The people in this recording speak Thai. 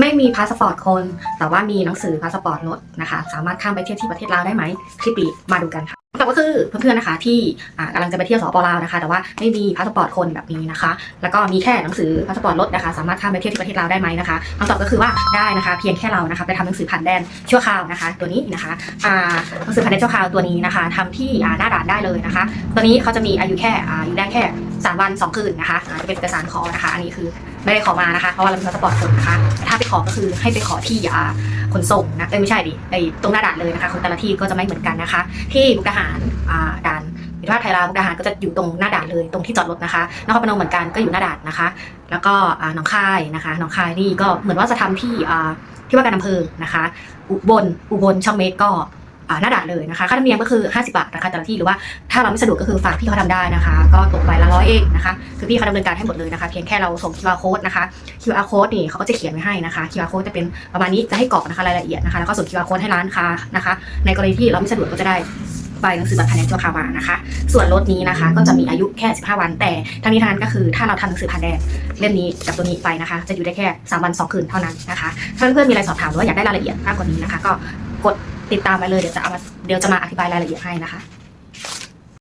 ไม่มีพาสปอร์ตคน แต่ว่ามีหนังสือพาสปอร์ตรถนะคะ สามารถข้ามไปเที่ยวที่ประเทศลาวได้ไหมคลิปนี้มาดูกันค่ะคำตอบก็คือเพื่อนๆนะคะที่กำลังจะไปเที่ยวสปลาวนะคะ แต่ว่าไม่มีพาสปอร์ตคนแบบนี้นะคะ แล้วก็มีแค่หนังสือพาสปอร์ตรถนะคะ สามารถข้ามไปเที่ยวที่ประเทศลาวได้ไหมนะคะคำตอบก็คือว่าได้นะคะ เพียงแค่เรานะคะไปทำหนังสือผ่านแดนชั่วคราวนะคะ ตัวนี้นะคะหนังสือผ่านแดนชั่วคราวตัวนี้นะคะทำที่หน้าด่านได้เลยนะคะ ตัวนี้เขาจะมีอายุแค่อายู่ได้แค่สามวันสองคืนนะคะจะเป็นเอกสารขอนะคะ อันนี้คือ ไม่ได้ขอมานะคะ เพราะว่าเราเป็นพาสปอร์ตคนนะคะ ถ้าไปขอก็คือให้ไปขอที่อ่าขนส่งนะเอ้ยไม่ใช่ดิไอตรงหน้าด่านเลยนะคะของแต่ละที่ก็จะไม่เหมือนกันนะคะ ที่มุกดาหารอ่าด่านพิพาทไทยลาวมุกดาหารก็จะอยู่ตรงหน้าด่านเลยตรงที่จอดรถนะคะนครพนมเหมือนกันก็อยู่หน้าด่านนะคะ แล้วก็อ่าหนองคายนะคะหนองคายนี่ก็เหมือนว่าจะทำที่อ่าที่ว่าการอำเภอนะคะ อุบลอุบลช่องเมกก็ หน้าด่านเลยนะคะ ค่าธรรมเนียมก็คือ 50 บาทนะคะแต่ละที่หรือว่าถ้าเราไม่สะดวกก็คือฝากพี่เขาทำได้นะคะ ก็ตกใบละร้อยเองนะคะ คือพี่เขาดำเนินการให้หมดเลยนะคะ เพียงแค่เราส่ง QR code นะคะ QR code นี่เขาก็จะเขียนไว้ให้นะคะ QR code จะเป็นประมาณนี้จะให้กรอกนะคะรายละเอียดนะคะ แล้วก็ส่ง QR code ให้ร้านค้านะคะ ในกรณีที่เราไม่สะดวกก็จะได้ใบหนังสือบัตรผ่านแดนชั่วคราวมานะคะ ส่วนรถนี้นะคะ ก็จะมีอายุแค่ 15 วัน แต่ทั้งนี้ทั้งนั้นก็คือถ้าเราทำหนังสือผ่านแดนเล่มนี้กับตัวนี้ไปนะคะ จะอยู่ได้แค่ 3 วัน 2 คืนเท่านั้นนะคะ ถ้าเพื่อนๆมีอะไรสอบถามหรือว่าอยากได้รายละเอียดมากกว่านี้นะคะ ก็ กดติดตามไปเลยเดี๋ยวจะเอามาเดี๋ยวจะมาอธิบายรายละเอียดให้นะคะ